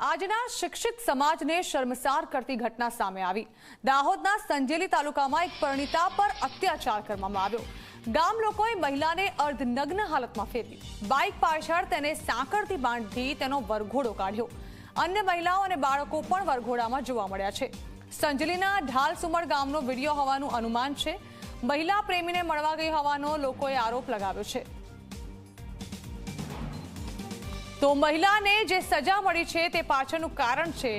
આજના શિક્ષિત સમાજને શર્મસાર કરતી ઘટના સામે આવી. દાહોદના સંજેલી તાલુકામાં એક પરિણીતા પર અત્યાચાર કરવામાં આવ્યો. ગામ લોકોએ મહિલાને અર્ધનગ્ન હાલતમાં ફેરવી. બાઇક પાછળ તેને સાંકળથી બાંધી તેનો વરઘોડો કાઢ્યો. અન્ય મહિલાઓ અને બાળકો પણ વરઘોડામાં જોવા મળ્યા છે. સંજલીના ઢાલસુમળ ગામનો વીડિયો હોવાનું અનુમાન છે. મહિલા પ્રેમીને મળવા ગઈ હોવાનો લોકોએ આરોપ લગાવ્યો છે. તો મહિલાને જે સજા મળી છે તે પાછળનું કારણ છે.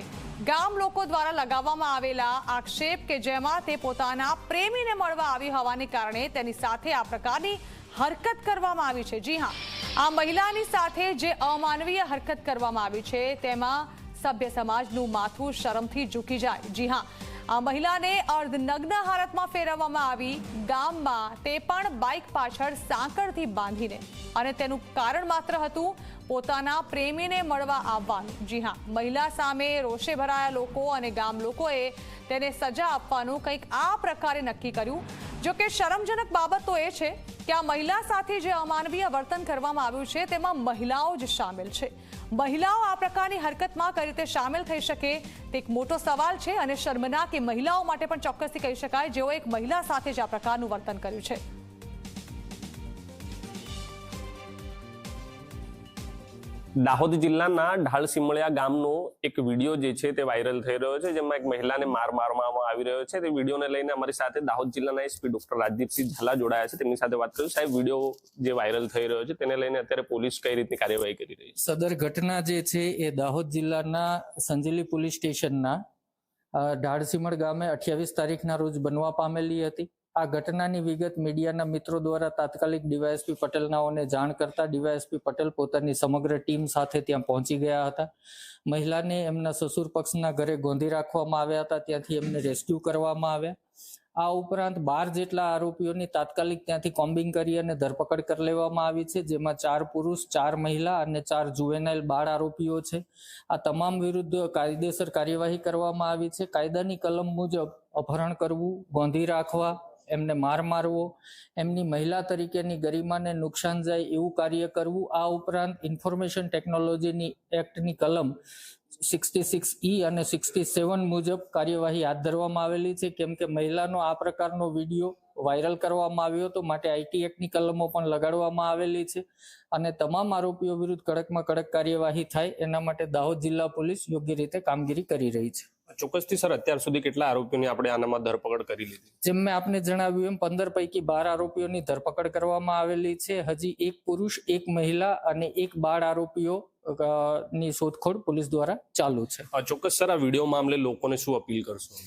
ગામ લોકો દ્વારા લગાવવામાં આવેલા આક્ષેપ કે જેમાં તે પોતાના પ્રેમીને મળવા આવી હોવાને કારણે તેની સાથે આ પ્રકારની હરકત કરવામાં આવી છે. જી હા, આ મહિલાની સાથે જે અમાનવીય હરકત કરવામાં આવી છે, તેમાં સભ્ય સમાજનું માથું શરમથી ઝૂકી જાય. જી હા આ મહિલાને અર્ધનગ્ન હાલતમાં ફેરવવામાં આવી. ગામમાં તે પણ બાઇક પાછળ સાંકળથી બાંધીને. અને તેનું કારણ માત્ર હતું પોતાના પ્રેમીને મળવા આવવાનું. જી હા, મહિલા સામે રોષે ભરાયા લોકો અને ગામ લોકોએ તેને સજા આપવાનું કંઈક આ પ્રકારે નક્કી કર્યું. જો કે શરમજનક બાબત તો એ છે કે આ મહિલા સાથે જે અમાનવીય વર્તન કરવામાં આવ્યું છે, તેમાં મહિલાઓ જ સામેલ છે. મહિલાઓ આ પ્રકારની હરકતમાં કઈ રીતે સામેલ થઈ શકે તે એક મોટો સવાલ છે અને શર્મનાક એ મહિલાઓ માટે પણ ચોક્કસથી કહી શકાય જેઓ એક મહિલા સાથે જ આ પ્રકારનું વર્તન કર્યું છે. દાહોદ જિલ્લાના ઢાળસિમળિયા ગામનો એક વીડિયો જે છે તે વાયરલ થઈ રહ્યો છે, જેમાં એક મહિલાને માર મારવામાં આવી રહ્યો છે. તે વિડીયોને લઈને અમારી સાથે દાહોદ જિલ્લાના એસપી ડોક્ટર રાજદીપસિંહ ઝાલા જોડાયા છે. તેમની સાથે વાત કરી. સાહેબ, વીડિયો જે વાયરલ થઈ રહ્યો છે, તેને લઈને અત્યારે પોલીસ કઈ રીતની કાર્યવાહી કરી રહી છે? સદર ઘટના જે છે એ દાહોદ જિલ્લાના સંજેલી પોલીસ સ્ટેશનના ઢાળસિમળ ગામે અઠ્યાવીસ તારીખના રોજ બનવા પામેલી હતી. આ ઘટનાની વિગત મીડિયાના મિત્રો દ્વારા તાત્કાલિક ડીવાયએસપી પટેલનાઓને જાણ કરતા ડીવાયએસપી પટેલ પોતાની સમગ્ર ટીમ સાથે ત્યાં પહોંચી ગયા હતા. મહિલાને એમના સસુર પક્ષના ઘરે ગોંધી રાખવામાં આવ્યા હતા, ત્યાંથી એમને રેસ્ક્યુ કરવામાં આવ્યા. આ ઉપરાંત બાર જેટલા આરોપીઓની તાત્કાલિક ત્યાંથી કોમ્બિંગ કરી અને ધરપકડ કરી લેવામાં આવી છે, જેમાં ચાર પુરુષ, ચાર મહિલા અને ચાર જુવેનાઇલ બાળ આરોપીઓ છે. આ તમામ વિરુદ્ધ કાયદેસર કાર્યવાહી કરવામાં આવી છે. કાયદાની કલમ મુજબ અપહરણ કરવું, ગોંધી રાખવા એમને માર મારવો, એમની મહિલા તરીકેની ગરિમાને નુકસાન જાય એવું કાર્ય કરવું, આ ઉપરાંત ઇન્ફોર્મેશન ટેકનોલોજીની એક્ટની કલમ સિક્સટી સિક્સ ઈ અને સિક્સટી સેવન મુજબ કાર્યવાહી હાથ ધરવામાં આવેલી છે. કેમ કે મહિલાનો આ પ્રકારનો વીડિયો વાયરલ કરવામાં આવ્યો હતો, માટે આઈટી એક્ટની કલમો પણ લગાડવામાં આવેલી છે અને તમામ આરોપીઓ વિરુદ્ધ કડકમાં કડક કાર્યવાહી થાય, એના માટે દાહોદ જિલ્લા પોલીસ યોગ્ય રીતે કામગીરી કરી રહી છે. ચોક્કસથી સર અત્યાર સુધી કેટલા આરોપીઓની આપણે આનામાં ધરપકડ કરી લીધી? જેમ મેં આપને જણાવ્યું એમ પંદર પૈકી બાર આરોપીઓની ધરપકડ કરવામાં આવેલી છે. હજી એક પુરુષ એક મહિલા અને એક બાળ આરોપીઓ ની શોધખોળ પોલીસ દ્વારા ચાલુ છે. ચોક્કસ સર આ વીડિયો મામલે લોકોને શું અપીલ કરશો?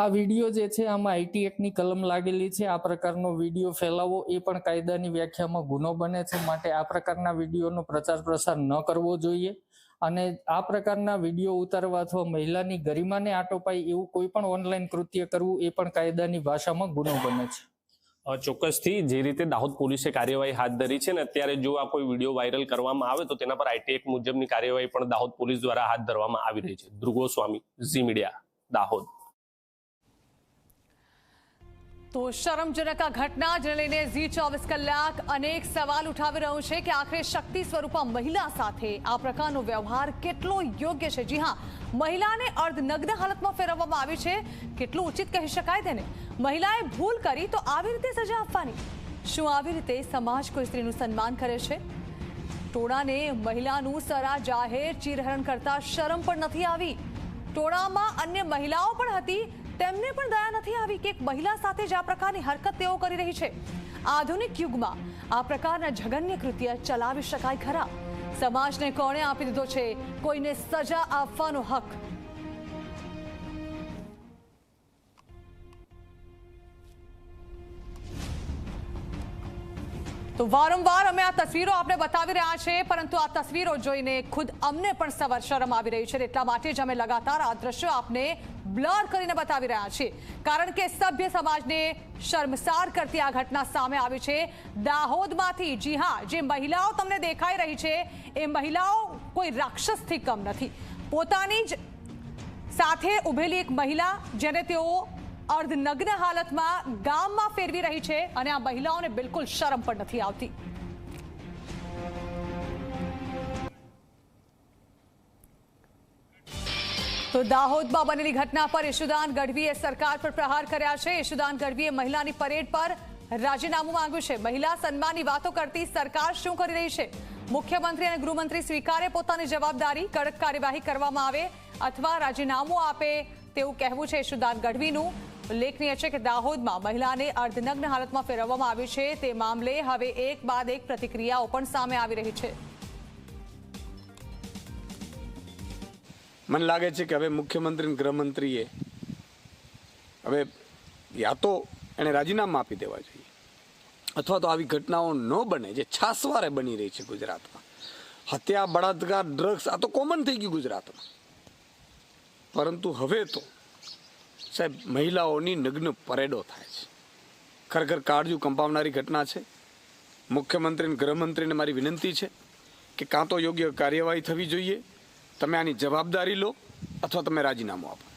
આ વીડિયો જે છે આમાં આઈટી એક્ટની કલમ લાગેલી છે. આ પ્રકારનો વીડિયો ફેલાવવો એ પણ કાયદાની વ્યાખ્યામાં ગુનો બને છે. માટે આ પ્રકારના વિડીયોનો પ્રચાર પ્રસાર ન કરવો જોઈએ. અને આ પ્રકારના વીડિયો ઉતારવા અથવા મહિલાની ગરિમાને આટોપાય એવું કોઈ પણ ઓનલાઈન કૃત્ય કરવું એ પણ કાયદાની ભાષામાં ગુનો બને છે. ચોક્કસથી જે રીતે દાહોદ પોલીસે કાર્યવાહી હાથ ધરી છે ને અત્યારે જો આ કોઈ વીડિયો વાયરલ કરવામાં આવે તો તેના પર આઈટી મુજબની કાર્યવાહી પણ દાહોદ પોલીસ દ્વારા હાથ ધરવામાં આવી રહી છે. ધ્રુવો સ્વામી ઝી મીડિયા, દાહોદ. તો શરમજનક આ ઘટના, જેને લઈને ઝી ચોવીસ કલાક અનેક સવાલ ઉઠાવી રહ્યું છે કે આખરે શક્તિ સ્વરૂપા મહિલા સાથે આ પ્રકારનો વ્યવહાર કેટલો યોગ્ય છે? જી હા, મહિલાને અર્ધનગ્ન હાલતમાં ફેરવવામાં આવી છે. કેટલું ઉચિત કહી શકાય તેને? મહિલાએ ભૂલ કરી તો આવી રીતે સજા આપવાની. શું આવી રીતે સમાજ કોઈ સ્ત્રીનું સન્માન કરે છે? ટોળાને મહિલાનું સરા જાહેર ચીરહરણ કરતા શરમ પણ નથી આવી. ટોળામાં અન્ય મહિલાઓ પણ હતી. તેમને પણ દયા નથી આવી કે એક મહિલા સાથે જ આ પ્રકારની હરકત તેઓ કરી રહી છે. આધુનિક યુગમાં આ પ્રકારના જઘન્ય કૃત્ય ચલાવી શકાય ખરા. સમાજને કોણે આપી દીધો છે? કોઈને સજા આપવાનો હક. તો વારંવાર અમે આ તસવીરો આપણે બતાવી રહ્યા છે, પરંતુ આ તસવીરો જોઈને ખુદ અમને પણ સવર શરમ આવી રહી છે એટલા માટે જ અમે લગાતાર આ દ્રશ્યો આપને બ્લર કરીને બતાવી રહ્યા છે. કારણ કે સભ્ય સમાજને શર્મસાર કરતી આ ઘટના સામે આવી છે. દાહોદમાંથી, જી હા, જે મહિલાઓ તમને દેખાઈ રહી છે, એ મહિલાઓ કોઈ રાક્ષસથી કમ નથી. પોતાની જ સાથે ઉભેલી એક મહિલા, જેને તેઓ અર્ધનગ્ન હાલતમાં ગામમાં ફેરવી રહી છે અને આ મહિલાઓને બિલકુલ શરમ પણ નથી આવતી. તો દાહોદમાં બનેલી ઘટના પર યશુદાન ગઢવીએ સરકાર પર પ્રહાર કર્યા છે. યશુદાન ગઢવીએ મહિલાની પરેડ પર રાજીનામું માંગ્યું છે. મહિલા સન્માનની વાતો કરતી સરકાર શું કરી રહી છે? મુખ્યમંત્રી અને ગૃહમંત્રી સ્વીકારે પોતાની જવાબદારી, કડક કાર્યવાહી કરવામાં આવે અથવા રાજીનામું આપે તેવું કહેવું છે યશુદાન ગઢવીનું. ઉલ્લેખનીય છે કે દાહોદમાં મહિલાને અર્ધનગ્ન હાલતમાં ફેરવવામાં આવી છે. તે મામલે હવે એક બાદ એક પ્રતિક્રિયાઓ પણ સામે આવી રહી છે. મને લાગે છે કે હવે મુખ્યમંત્રી અને ગૃહમંત્રીએ હવે યા તો એને રાજીનામા આપી દેવા જોઈએ. અથવા તો આવી ઘટનાઓ ન બને જે છાસવારે બની રહી છે ગુજરાતમાં. હત્યા, બળાત્કાર ડ્રગ્સ આ તો કોમન થઈ ગયું ગુજરાતમાં. પરંતુ હવે તો સાહેબ મહિલાઓની નગ્ન પરેડો થાય છે. ખરેખર કાળજુ કંપાવનારી ઘટના છે. મુખ્યમંત્રી અને ગૃહમંત્રીને મારી વિનંતી છે કે કાં તો યોગ્ય કાર્યવાહી થવી જોઈએ. તમે આની જવાબદારી લો અથવા તમે રાજીનામું આપો.